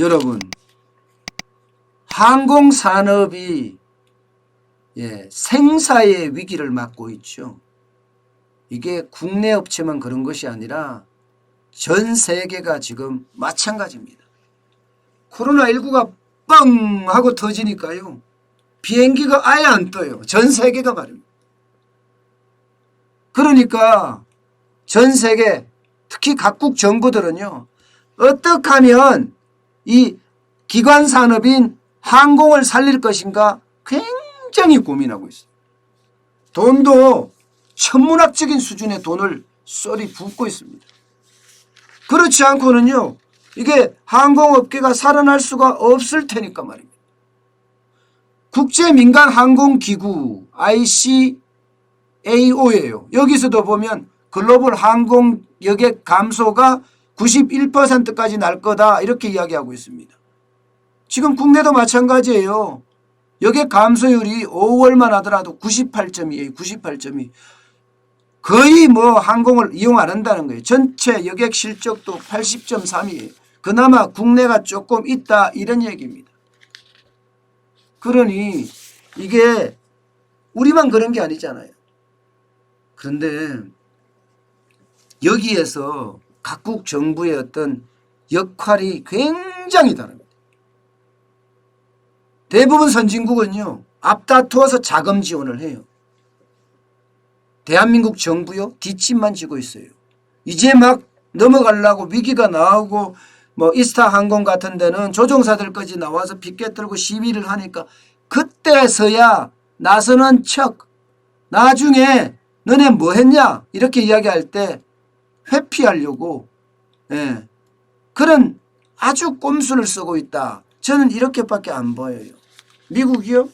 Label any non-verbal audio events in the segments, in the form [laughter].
여러분 항공 산업이 예, 생사의 위기를 맞고 있죠. 이게 국내 업체만 그런 것이 아니라 전 세계가 지금 마찬가지입니다. 코로나19가 뻥 하고 터지니까요. 비행기가 아예 안 떠요. 전 세계가 말입니다. 그러니까 전 세계 특히 각국 정부들은요. 어떻게 하면 이 기관 산업인 항공을 살릴 것인가 굉장히 고민하고 있어요. 돈도 천문학적인 수준의 돈을 쏘리 붓고 있습니다. 그렇지 않고는요. 이게 항공업계가 살아날 수가 없을 테니까 말입니다. 국제민간항공기구 ICAO예요. 여기서도 보면 글로벌 항공 여객 감소가 91%까지 날 거다 이렇게 이야기하고 있습니다. 지금 국내도 마찬가지예요. 여객 감소율이 5월만 하더라도 98점이에요. 98점이. 거의 뭐 항공을 이용 안 한다는 거예요. 전체 여객 실적도 80.3이에요. 그나마 국내가 조금 있다 이런 얘기입니다. 그러니 이게 우리만 그런 게 아니잖아요. 그런데 여기에서 각국 정부의 어떤 역할이 굉장히 다릅니다. 대부분 선진국은요, 앞다투어서 자금 지원을 해요. 대한민국 정부요, 뒷짐만 지고 있어요. 이제 막 넘어가려고 위기가 나오고, 뭐, 이스타 항공 같은 데는 조종사들까지 나와서 빗게 들고 시위를 하니까, 그때서야 나서는 척, 나중에 너네 뭐 했냐? 이렇게 이야기할 때 회피하려고, 예. 그런 아주 꼼수를 쓰고 있다. 저는 이렇게밖에 안 보여요. 미국이요?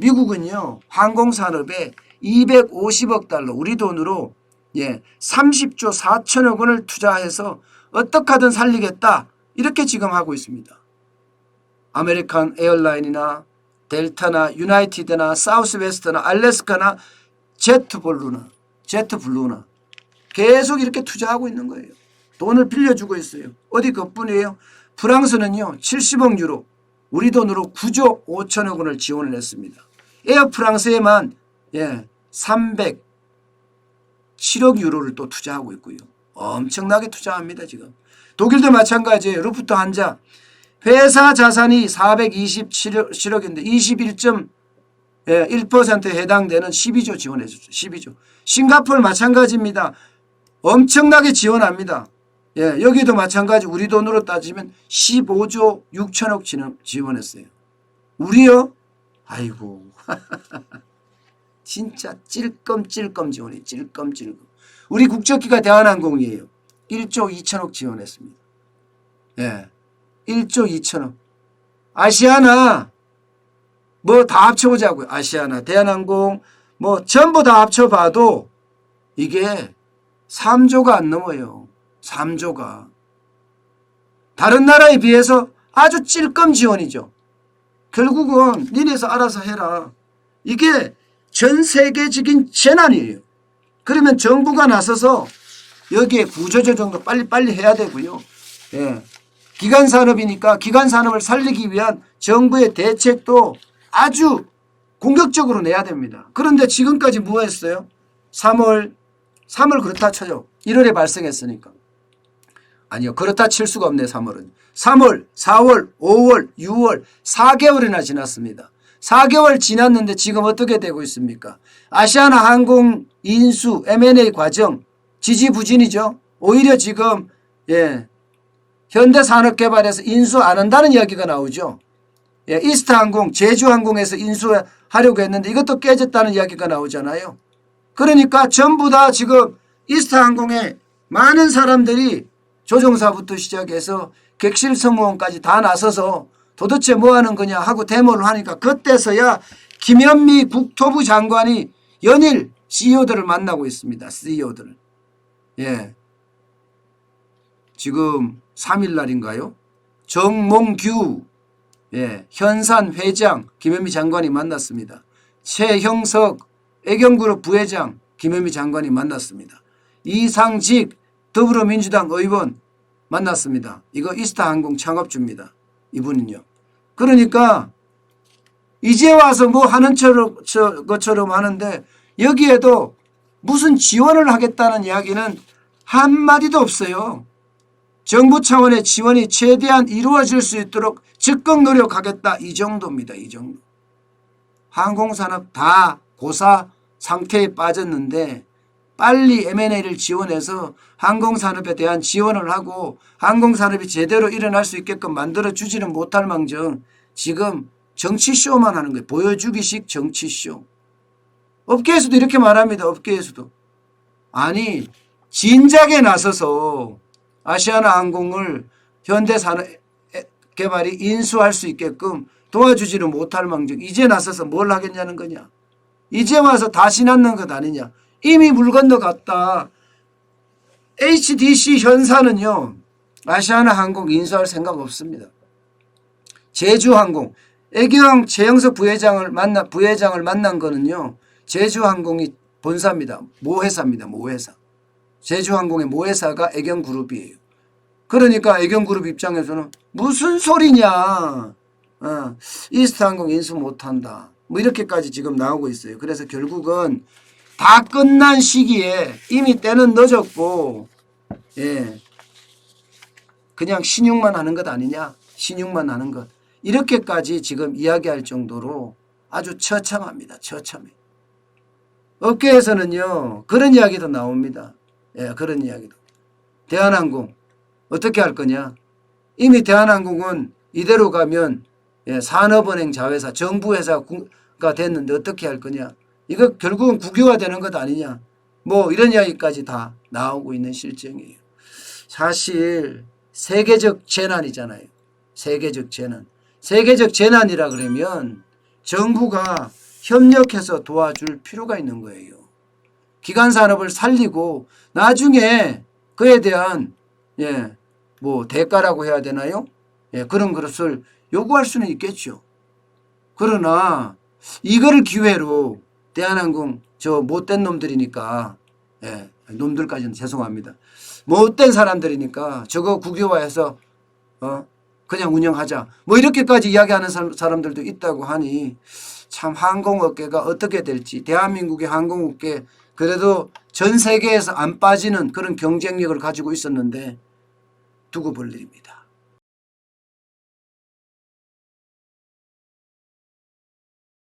미국은요, 항공산업에 250억 달러, 우리 돈으로 예, 30조 4천억 원을 투자해서 어떻게 하든 살리겠다. 이렇게 지금 하고 있습니다. 아메리칸 에어라인이나 델타나 유나이티드나 사우스웨스트나 알래스카나 제트블루나 제트블루나 계속 이렇게 투자하고 있는 거예요. 돈을 빌려주고 있어요. 어디 그뿐이에요. 프랑스는요 70억 유로 우리 돈으로 9조 5천억 원을 지원을 했습니다. 에어 프랑스에만 예, 307억 유로를 또 투자하고 있고요. 엄청나게 투자합니다 지금. 독일도 마찬가지예요. 루프트 한자 회사 자산이 427억인데 21.1%에 해당되는 12조 지원해 줬죠. 12조. 싱가포르 마찬가지입니다. 엄청나게 지원합니다. 예, 여기도 마찬가지 우리 돈으로 따지면 15조 6천억 지원했어요. 우리요? 아이고. [laughs] 진짜 찔끔찔끔 지원해. 찔끔찔끔. 우리 국적기가 대한항공이에요. 1조 2천억 지원했습니다. 예. 1조 2천억. 아시아나 뭐 다 합쳐보자고요. 아시아나, 대한항공 뭐 전부 다 합쳐봐도 이게 3조가 안 넘어요. 3조가. 다른 나라에 비해서 아주 찔끔 지원이죠. 결국은 니네서 알아서 해라. 이게 전 세계적인 재난이에요. 그러면 정부가 나서서 여기에 구조조정도 빨리빨리 해야 되고요. 예. 기간 산업이니까 기간 산업을 살리기 위한 정부의 대책도 아주 공격적으로 내야 됩니다. 그런데 지금까지 뭐 했어요? 3월, 3월 그렇다 쳐요. 1월에 발생했으니까. 아니요. 그렇다 칠 수가 없네, 3월은. 3월, 4월, 5월, 6월, 4개월이나 지났습니다. 4개월 지났는데 지금 어떻게 되고 있습니까? 아시아나 항공 인수 M&A 과정 지지부진이죠. 오히려 지금 예, 현대산업개발에서 인수 안 한다는 이야기가 나오죠. 예, 이스타항공, 제주항공에서 인수하려고 했는데 이것도 깨졌다는 이야기가 나오잖아요. 그러니까 전부 다 지금 이스타항공에 많은 사람들이 조종사부터 시작해서 객실 승무원까지 다 나서서 도대체 뭐 하는 거냐 하고 데모를 하니까 그때서야 김현미 국토부 장관이 연일 CEO들을 만나고 있습니다. CEO들을. 예. 지금 3일 날인가요? 정몽규 예, 현산 회장 김현미 장관이 만났습니다. 최형석 애경그룹 부회장 김현미 장관이 만났습니다. 이상직 더불어민주당 의원 만났습니다. 이거 이스타항공 창업주입니다. 이분은요. 그러니까 이제 와서 뭐 하는 처럼, 저, 것처럼 하는데 여기에도 무슨 지원을 하겠다는 이야기는 한마디도 없어요. 정부 차원의 지원이 최대한 이루어질 수 있도록 적극 노력하겠다. 이 정도입니다. 이 정도. 항공산업 다 고사 상태에 빠졌는데 빨리 M&A를 지원해서 항공산업에 대한 지원을 하고 항공산업이 제대로 일어날 수 있게끔 만들어주지는 못할 망정 지금 정치쇼만 하는 거예요. 보여주기식 정치쇼. 업계에서도 이렇게 말합니다. 업계에서도. 아니 진작에 나서서 아시아나 항공을 현대산업 개발이 인수할 수 있게끔 도와주지는 못할 망정 이제 나서서 뭘 하겠냐는 거냐. 이제 와서 다시 낳는 것 아니냐. 이미 물 건너갔다. HDC 현사는요. 아시아나 항공 인수할 생각 없습니다. 제주항공 애경 최영석 부회장을 만나 부회장을 만난 거는요. 제주항공이 본사입니다. 모회사입니다. 모회사. 제주항공의 모회사가 애경그룹이에요. 그러니까 애경그룹 입장에서는 무슨 소리냐. 어, 이스타항공 인수 못한다. 뭐 이렇게까지 지금 나오고 있어요. 그래서 결국은 다 끝난 시기에 이미 때는 늦었고 예. 그냥 신용만 하는 것 아니냐? 신용만 하는 것. 이렇게까지 지금 이야기할 정도로 아주 처참합니다. 처참해. 업계에서는요 그런 이야기도 나옵니다. 예 그런 이야기도. 대한항공 어떻게 할 거냐? 이미 대한항공은 이대로 가면 예, 산업은행 자회사 정부회사가 됐는데 어떻게 할 거냐 이거 결국은 국유화 되는 것 아니냐. 뭐 이런 이야기까지 다 나오고 있는 실정이에요. 사실 세계적 재난이잖아요. 세계적 재난. 세계적 재난이라 그러면 정부가 협력해서 도와줄 필요가 있는 거예요. 기간 산업을 살리고 나중에 그에 대한 예, 뭐 대가라고 해야 되나요? 예, 그런 것을 요구할 수는 있겠죠. 그러나 이거를 기회로 대한항공 저 못된 놈들이니까 예, 놈들까지는 죄송합니다. 못된 사람들이니까 저거 국유화해서 어 그냥 운영하자. 뭐 이렇게까지 이야기하는 사람- 사람들도 있다고 하니 참 항공업계가 어떻게 될지 대한민국의 항공업계 그래도 전 세계에서 안 빠지는 그런 경쟁력을 가지고 있었는데 두고 볼 일입니다.